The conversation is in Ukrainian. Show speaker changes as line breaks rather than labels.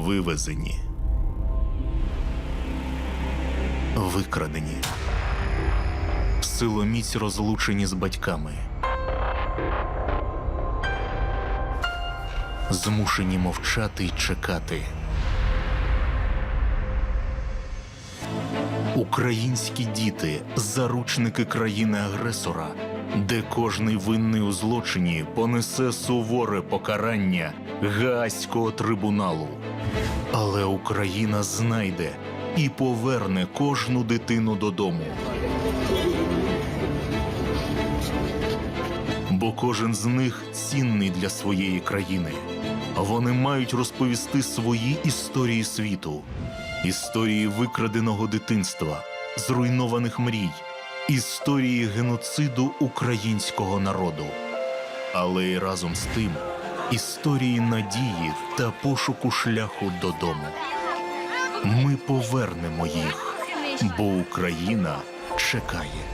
вивезені, викрадені, силоміць розлучені з батьками, змушені мовчати й чекати. Українські діти, заручники країни-агресора, де кожний винний у злочині понесе суворе покарання Гаазького трибуналу. Але Україна знайде і поверне кожну дитину додому. Бо кожен з них цінний для своєї країни. Вони мають розповісти свої історії світу, історії викраденого дитинства, зруйнованих мрій, історії геноциду українського народу. Але й разом з тим історії надії та пошуку шляху додому. Ми повернемо їх, бо Україна чекає.